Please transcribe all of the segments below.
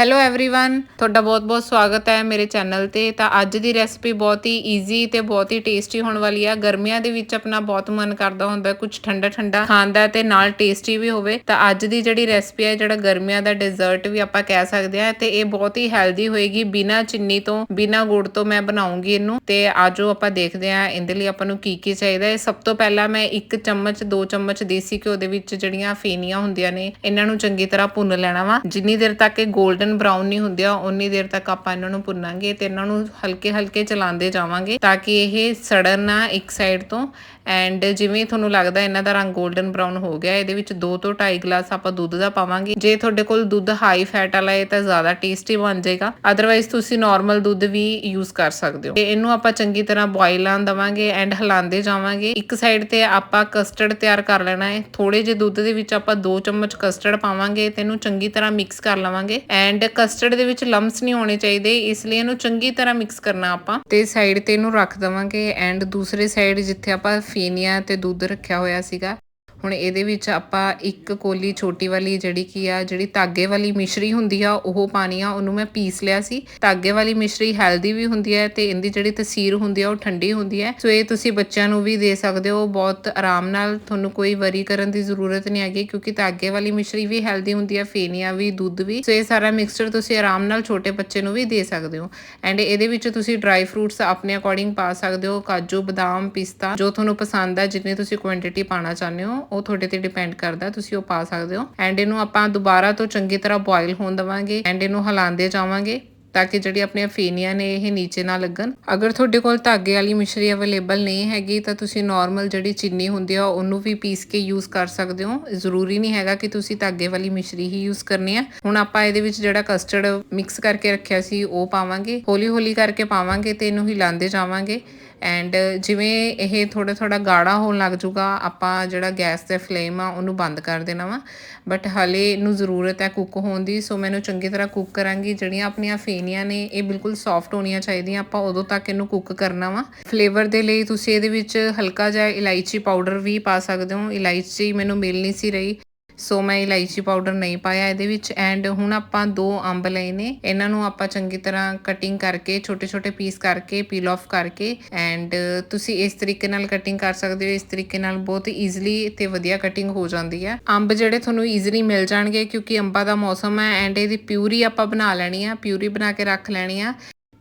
Hello everyone ਤੁਹਾਡਾ ਬਹੁਤ-ਬਹੁਤ ਸਵਾਗਤ ਹੈ ਮੇਰੇ ਚੈਨਲ ਤੇ। ਤਾਂ ਅੱਜ ਦੀ ਰੈਸਪੀ ਬਹੁਤ ਹੀ ਈਜ਼ੀ ਤੇ ਬਹੁਤ ਹੀ ਟੇਸਟੀ ਹੋਣ ਵਾਲੀ ਆ। ਗਰਮੀਆਂ ਦੇ ਵਿੱਚ ਆਪਣਾ ਬਹੁਤ ਮਨ ਕਰਦਾ ਹੁੰਦਾ ਕੁਝ ਠੰਡਾ-ਠੰਡਾ ਖਾਣ ਦਾ ਤੇ ਨਾਲ ਟੇਸਟੀ ਵੀ ਹੋਵੇ। ਤਾਂ ਅੱਜ ਦੀ ਜਿਹੜੀ ਰੈਸਪੀ ਹੈ ਜਿਹੜਾ ਗਰਮੀਆਂ ਦਾ ਡੈਜ਼ਰਟ ਵੀ ਆਪਾਂ ਕਹਿ ਸਕਦੇ ਆ, ਤੇ ਇਹ ਬਹੁਤ ਹੀ ਹੈਲਦੀ ਹੋਏਗੀ। ਬਿਨਾ ਚਿੰਨੀ ਤੋਂ, ਬਿਨਾ ਗੁੜ ਤੋਂ ਮੈਂ ਬਣਾਉਂਗੀ ਇਹਨੂੰ। ਤੇ ਆਜੋ ਆਪਾਂ ਦੇਖਦੇ ਆ ਇਹਦੇ ਲਈ ਆਪਾਂ ਨੂੰ ਕੀ ਕੀ ਚਾਹੀਦਾ। ਹੈ ਸਭ ਤੋਂ ਪਹਿਲਾਂ ਮੈਂ ਇੱਕ ਚਮਚ, ਦੋ ਚਮਚ ਦੇਸੀ ਘਿਓ ਦੇ ਵਿੱਚ ਜਿਹੜੀਆਂ ਫੇਨੀਆਂ ਹੁੰਦੀਆਂ ਨੇ, ਇਹਨਾਂ ਨੂੰ ਚੰਗੀ ਤਰ੍ਹਾਂ ਭੁੰਨ ਲੈਣਾ ਵਾ। ਜਿੰਨੀ ਦੇਰ ਤੱਕ ਇਹ 골ਡਨ ਬ੍ਰਾਊਨ ਨਹੀਂ ਹੁੰਦੀਆਂ ਉਨੀ ਦੇਰ ਤੱਕ ਆਪਾਂ ਇਹਨਾਂ ਨੂੰ ਭੁੰਨਾਂਗੇ ਤੇ ਇਹਨਾਂ ਨੂੰ ਹਲਕੇ ਹਲਕੇ ਚਲਾਉਂਦੇ ਜਾਵਾਂਗੇ ਤਾਂ ਕਿ ਇਹ ਸੜਨ ਨਾ ਇੱਕ ਸਾਈਡ ਤੋਂ। ਐਂਡ ਜਿਵੇਂ ਤੁਹਾਨੂੰ ਲੱਗਦਾ ਇਹਨਾਂ ਦਾ ਰੰਗ 골ਡਨ ਬ੍ਰਾਊਨ ਹੋ ਗਿਆ, ਇਹਦੇ ਵਿੱਚ 2 ਤੋਂ 2.5 ਗਲਾਸ ਆਪਾਂ ਦੁੱਧ ਦਾ ਪਾਵਾਂਗੇ। ਜੇ ਤੁਹਾਡੇ ਕੋਲ ਦੁੱਧ ਹਾਈ ਫੈਟ ਵਾਲਾ ਹੈ ਤਾਂ ਜ਼ਿਆਦਾ ਟੇਸਟੀ ਬਣ ਜਾਏਗਾ। ਅਦਰਵਾਈਜ਼ ਤੁਸੀਂ ਨਾਰਮਲ ਦੁੱਧ ਵੀ ਯੂਜ਼ ਕਰ ਸਕਦੇ ਹੋ। ਤੇ ਇਹਨੂੰ ਆਪਾਂ ਚੰਗੀ ਤਰ੍ਹਾਂ ਬੋਇਲ ਆਣ ਦਵਾਂਗੇ ਐਂਡ ਹਿਲਾਉਂਦੇ ਜਾਵਾਂਗੇ। ਇੱਕ ਸਾਈਡ ਤੇ ਆਪਾਂ ਕਸਟਰਡ ਤਿਆਰ ਕਰ ਲੈਣਾ ਹੈ। ਥੋੜੇ ਜਿਹੇ ਦੁੱਧ ਦੇ ਵਿੱਚ ਆਪਾਂ 2 ਚਮਚ ਕਸਟਰਡ ਪਾਵਾਂਗੇ ਤੇ ਇਹਨੂੰ ਚੰਗੀ ਤਰ੍ਹਾਂ ਮਿਕਸ ਕਰ ਲਵਾਂਗੇ। ਐਂਡ ਐਂਡ ਕਸਟਰਡ ਦੇ ਵਿੱਚ ਲੰਪਸ ਨਹੀਂ ਹੋਣੇ ਚਾਹੀਦੇ, ਇਸ ਲਈ ਇਹਨੂੰ ਚੰਗੀ ਤਰ੍ਹਾਂ ਮਿਕਸ ਕਰਨਾ ਆਪਾਂ। ਤੇ ਸਾਈਡ ਤੇ ਇਹਨੂੰ ਰੱਖ ਦਵਾਂਗੇ ਐਂਡ ਦੂਸਰੇ ਸਾਈਡ ਜਿੱਥੇ ਆਪਾਂ ਫੇਨੀਆਂ ਤੇ ਦੁੱਧ ਰੱਖਿਆ ਹੋਇਆ ਸੀਗਾ ਹੁਣ ਇਹਦੇ ਵਿੱਚ ਆਪਾਂ ਇੱਕ ਕੋਲੀ ਛੋਟੀ ਵਾਲੀ ਜਿਹੜੀ ਕੀ ਆ, ਜਿਹੜੀ ਧਾਗੇ ਵਾਲੀ ਮਿਸ਼ਰੀ ਹੁੰਦੀ ਆ, ਉਹ ਪਾਣੀ ਆ, ਉਹਨੂੰ ਮੈਂ ਪੀਸ ਲਿਆ ਸੀ। ਧਾਗੇ ਵਾਲੀ ਮਿਸ਼ਰੀ ਹੈਲਦੀ ਵੀ ਹੁੰਦੀ ਹੈ ਤੇ ਇਹਦੀ ਜਿਹੜੀ ਤਸੀਰ ਹੁੰਦੀ ਆ, ਉਹ ਠੰਡੀ ਹੁੰਦੀ ਹੈ ਸੋ ਇਹ ਤੁਸੀਂ ਬੱਚਿਆਂ ਨੂੰ ਵੀ ਦੇ ਸਕਦੇ ਹੋ, ਬਹੁਤ ਆਰਾਮ ਨਾਲ। ਤੁਹਾਨੂੰ ਕੋਈ ਵਰੀ ਕਰਨ ਦੀ ਜ਼ਰੂਰਤ ਨਹੀਂ ਹੈਗੀ, ਕਿਉਂਕਿ ਧਾਗੇ ਵਾਲੀ ਮਿਸ਼ਰੀ ਵੀ ਹੈਲਦੀ ਹੁੰਦੀ ਹੈ ਫੇਨੀਆਂ ਵੀ, ਦੁੱਧ ਵੀ। ਸੋ ਇਹ ਸਾਰਾ ਮਿਕਸਚਰ ਤੁਸੀਂ ਆਰਾਮ ਨਾਲ ਛੋਟੇ ਬੱਚੇ ਨੂੰ ਵੀ ਦੇ ਸਕਦੇ ਹੋ। ਐਂਡ ਇਹਦੇ ਵਿੱਚ ਤੁਸੀਂ ਡਰਾਈ ਫਰੂਟਸ ਆਪਣੇ ਅਕੋਰਡਿੰਗ ਪਾ ਸਕਦੇ ਹੋ, ਕਾਜੂ, ਬਦਾਮ, ਪਿਸਤਾ, ਜੋ ਤੁਹਾਨੂੰ ਪਸੰਦ ਹੈ ਜਿੰਨੀ ਤੁਸੀਂ ਕੁਆਂਟੀਟੀ ਪਾਣਾ ਚਾਹੁੰਦੇ ਹੋ ਉਹ ਤੁਹਾਡੇ ਤੇ ਡਿਪੈਂਡ ਕਰਦਾ, ਤੁਸੀਂ ਉਹ ਪਾ ਸਕਦੇ ਹੋ। ਐਂਡ ਇਹਨੂੰ ਆਪਾਂ ਦੁਬਾਰਾ ਤੋਂ ਚੰਗੀ ਤਰ੍ਹਾਂ ਬੋਇਲ ਹੋਣ ਦਵਾਂਗੇ ਐਂਡ ਇਹਨੂੰ ਹਿਲਾਉਂਦੇ ਜਾਵਾਂਗੇ ਤਾਂ ਕਿ ਜਿਹੜੀ ਆਪਣੀਆਂ ਫੇਨੀਆਂ ਨੇ ਇਹ ਨੀਚੇ ਨਾ ਲੱਗਣ। ਅਗਰ ਤੁਹਾਡੇ ਕੋਲ ਧਾਗੇ ਵਾਲੀ ਮਿਸ਼ਰੀ ਅਵੇਲੇਬਲ ਨਹੀਂ ਹੈਗੀ ਤਾਂ ਤੁਸੀਂ ਨਾਰਮਲ ਜਿਹੜੀ ਚੀਨੀ ਹੁੰਦੀ ਆ, ਉਹਨੂੰ ਵੀ ਪੀਸ ਕੇ ਯੂਜ਼ ਕਰ ਸਕਦੇ ਹੋ। ਜ਼ਰੂਰੀ ਨਹੀਂ ਹੈਗਾ ਕਿ ਤੁਸੀਂ ਧਾਗੇ ਵਾਲੀ ਮਿਸ਼ਰੀ ਹੀ ਯੂਜ਼ ਕਰਨੀ ਆ। ਹੁਣ ਆਪਾਂ ਇਹਦੇ ਵਿੱਚ ਜਿਹੜਾ ਕਸਟਰਡ ਮਿਕਸ ਕਰਕੇ ਰੱਖਿਆ ਸੀ, ਉਹ ਪਾਵਾਂਗੇ। ਹੌਲੀ ਹੌਲੀ ਕਰਕੇ ਪਾਵਾਂਗੇ ਤੇ ਇਹਨੂੰ ਹਿਲਾਉਂਦੇ ਜਾਵਾਂਗੇ। ਐਂਡ ਜਿਵੇਂ ਇਹ ਥੋੜਾ ਥੋੜਾ ਗਾੜਾ ਹੋਣ ਲੱਗ ਜੂਗਾ, ਆਪਾਂ ਜਿਹੜਾ ਗੈਸ ਤੇ ਫਲੇਮ ਆ, ਉਹਨੂੰ ਬੰਦ ਕਰ ਦੇਣਾ ਵਾ। ਬਟ ਹਲੇ ਇਹਨੂੰ ਜ਼ਰੂਰਤ ਹੈ ਕੁੱਕ ਹੋਣ ਦੀ ਸੋ ਮੈਨੂੰ ਚੰਗੀ ਤਰ੍ਹਾਂ ਕੁੱਕ ਕਰਾਂਗੀ। ਜਿਹੜੀਆਂ ਆਪਣੀਆਂ ਫੇਨੀਆਂ ਨੇ, ਇਹ ਬਿਲਕੁਲ ਸੌਫਟ ਹੋਣੀਆਂ ਚਾਹੀਦੀਆਂ। ਆਪਾਂ ਉਦੋਂ ਤੱਕ ਇਹਨੂੰ ਕੁੱਕ ਕਰਨਾ ਵਾ। ਫਲੇਵਰ ਦੇ ਲਈ ਤੁਸੀਂ ਇਹਦੇ ਵਿੱਚ ਹਲਕਾ ਜਿਹਾ ਇਲਾਇਚੀ ਪਾਊਡਰ ਵੀ ਪਾ ਸਕਦੇ ਹੋ। ਇਲਾਇਚੀ ਮੈਨੂੰ ਮਿਲ ਨਹੀਂ ਸੀ ਰਹੀ। ਸੋ ਮੈਂ ਇਲਾਇਚੀ ਪਾਊਡਰ ਨਹੀਂ ਪਾਇਆ ਇਹਦੇ ਵਿੱਚ ਐਂਡ ਹੁਣ ਆਪਾਂ ਦੋ ਅੰਬ ਲਏ ਨੇ। ਇਹਨਾਂ ਨੂੰ ਆਪਾਂ ਚੰਗੀ ਤਰ੍ਹਾਂ ਕਟਿੰਗ ਕਰਕੇ ਛੋਟੇ ਛੋਟੇ ਪੀਸ ਕਰਕੇ ਪੀਲ ਆਫ ਕਰਕੇ ਐਂਡ ਤੁਸੀਂ ਇਸ ਤਰੀਕੇ ਨਾਲ ਕਟਿੰਗ ਕਰ ਸਕਦੇ ਹੋ। ਇਸ ਤਰੀਕੇ ਨਾਲ ਬਹੁਤ ਈਜ਼ੀਲੀ ਤੇ ਵਧੀਆ ਕਟਿੰਗ ਹੋ ਜਾਂਦੀ ਹੈ। ਅੰਬ ਜਿਹੜੇ ਤੁਹਾਨੂੰ ਈਜ਼ੀਲੀ ਮਿਲ ਜਾਣਗੇ, ਕਿਉਂਕਿ ਅੰਬਾਂ ਦਾ ਮੌਸਮ ਹੈ ਐਂਡ ਇਹਦੀ ਪਿਊਰੀ ਆਪਾਂ ਬਣਾ ਲੈਣੀ ਆ ਪਿਊਰੀ ਬਣਾ ਕੇ ਰੱਖ ਲੈਣੀ ਆ।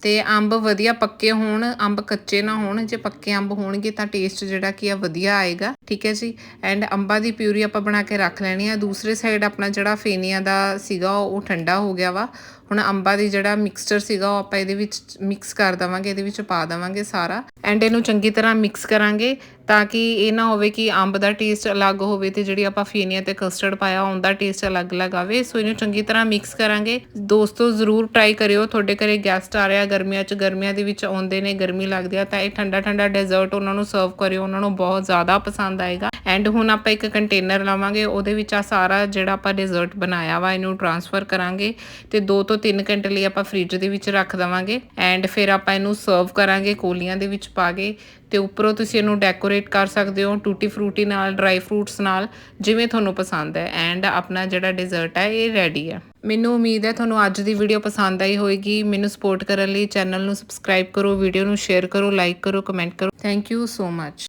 ਤੇ ਅੰਬ ਵਧੀਆ ਪੱਕੇ ਹੋਣ, ਅੰਬ ਕੱਚੇ ਨਾ ਹੋਣ। ਜੇ ਪੱਕੇ ਅੰਬ ਹੋਣਗੇ ਤਾਂ ਟੇਸਟ ਜਿਹੜਾ ਕੀ ਆ, ਵਧੀਆ ਆਏਗਾ। ਠੀਕ ਹੈ ਜੀ? ਐਂਡ ਅੰਬਾਂ ਦੀ ਪਿਊਰੀ ਆਪਾਂ ਬਣਾ ਕੇ ਰੱਖ ਲੈਣੀ ਆ। ਦੂਸਰੇ ਸਾਈਡ ਆਪਣਾ ਜਿਹੜਾ ਫੇਨੀਆਂ ਦਾ ਸੀਗਾ, ਉਹ ਠੰਡਾ ਹੋ ਗਿਆ ਵਾ। ਹੁਣ ਅੰਬਾਂ ਦੀ ਜਿਹੜਾ ਮਿਕਸਚਰ ਸੀਗਾ, ਉਹ ਆਪਾਂ ਇਹਦੇ ਵਿੱਚ ਮਿਕਸ ਕਰ ਦਵਾਂਗੇ, ਇਹਦੇ ਵਿੱਚ ਪਾ ਦਵਾਂਗੇ ਸਾਰਾ। ਐਂਡ ਇਹਨੂੰ ਚੰਗੀ ਤਰ੍ਹਾਂ ਮਿਕਸ ਕਰਾਂਗੇ ਤਾਂ ਕਿ ਇਹ ਨਾ ਹੋਵੇ ਕਿ ਅੰਬ ਦਾ ਟੇਸਟ ਅਲੱਗ ਹੋਵੇ ਤੇ ਜਿਹੜੀ ਆਪਾਂ ਫੇਨੀਆਂ ਤੇ ਕਸਟਰਡ ਪਾਇਆ, ਉਹਦਾ ਟੇਸਟ ਅਲੱਗ-ਅਲੱਗ ਆਵੇ। ਸੋ ਇਹਨੂੰ ਚੰਗੀ ਤਰ੍ਹਾਂ ਮਿਕਸ ਕਰਾਂਗੇ। ਦੋਸਤੋ, ਜ਼ਰੂਰ ਟਰਾਈ ਕਰਿਓ। ਤੁਹਾਡੇ ਘਰੇ ਗੈਸਟ ਆ ਰਿਹਾ, ਗਰਮੀਆਂ 'ਚ, ਗਰਮੀਆਂ ਦੇ ਵਿੱਚ ਆਉਂਦੇ ਨੇ, ਗਰਮੀ ਲੱਗਦੀ ਆ, ਤਾਂ ਇਹ ਠੰਡਾ ਠੰਡਾ ਡੈਜ਼ਰਟ ਉਹਨਾਂ ਨੂੰ ਸਰਵ ਕਰਿਓ। ਉਹਨਾਂ ਨੂੰ ਬਹੁਤ ਜ਼ਿਆਦਾ ਪਸੰਦ ਪਸੰਦ ਆਏਗਾ। ਐਂਡ ਹੁਣ ਆਪਾਂ ਇੱਕ ਕੰਟੇਨਰ ਲਾਵਾਂਗੇ, ਉਹਦੇ ਵਿੱਚ ਆ ਸਾਰਾ ਜਿਹੜਾ ਆਪਾਂ ਡੈਜ਼ਰਟ ਬਣਾਇਆ ਵਾ, ਇਹਨੂੰ ਟ੍ਰਾਂਸਫਰ ਕਰਾਂਗੇ ਤੇ 2 ਤੋਂ 3 ਘੰਟੇ ਲਈ ਆਪਾਂ ਫ੍ਰਿਜ ਦੇ ਵਿੱਚ ਰੱਖ ਦਵਾਂਗੇ। ਐਂਡ ਫਿਰ ਆਪਾਂ ਇਹਨੂੰ ਸਰਵ ਕਰਾਂਗੇ, ਕੋਲੀਆਂ ਦੇ ਵਿੱਚ ਪਾ ਕੇ ਤੇ ਉੱਪਰੋਂ ਤੁਸੀਂ ਇਹਨੂੰ ਡੈਕੋਰੇਟ ਕਰ ਸਕਦੇ ਹੋ ਟੂਟੀ ਫਰੂਟੀ ਨਾਲ ਡਰਾਈ ਫਰੂਟਸ ਨਾਲ, ਜਿਵੇਂ ਤੁਹਾਨੂੰ ਪਸੰਦ ਹੈ। ਐਂਡ ਆਪਣਾ ਜਿਹੜਾ ਡੈਜ਼ਰਟ ਹੈ, ਇਹ ਰੈਡੀ ਹੈ। ਮੈਨੂੰ ਉਮੀਦ ਹੈ ਤੁਹਾਨੂੰ ਅੱਜ ਦੀ ਵੀਡੀਓ ਪਸੰਦ ਆਈ ਹੋਵੇਗੀ ਮੈਨੂੰ ਸਪੋਰਟ ਕਰਨ ਲਈ ਚੈਨਲ ਨੂੰ ਸਬਸਕ੍ਰਾਈਬ ਕਰੋ ਵੀਡੀਓ ਨੂੰ ਸ਼ੇਅਰ ਕਰੋ ਲਾਈਕ ਕਰੋ ਕਮੈਂਟ ਕਰੋ। Thank you so much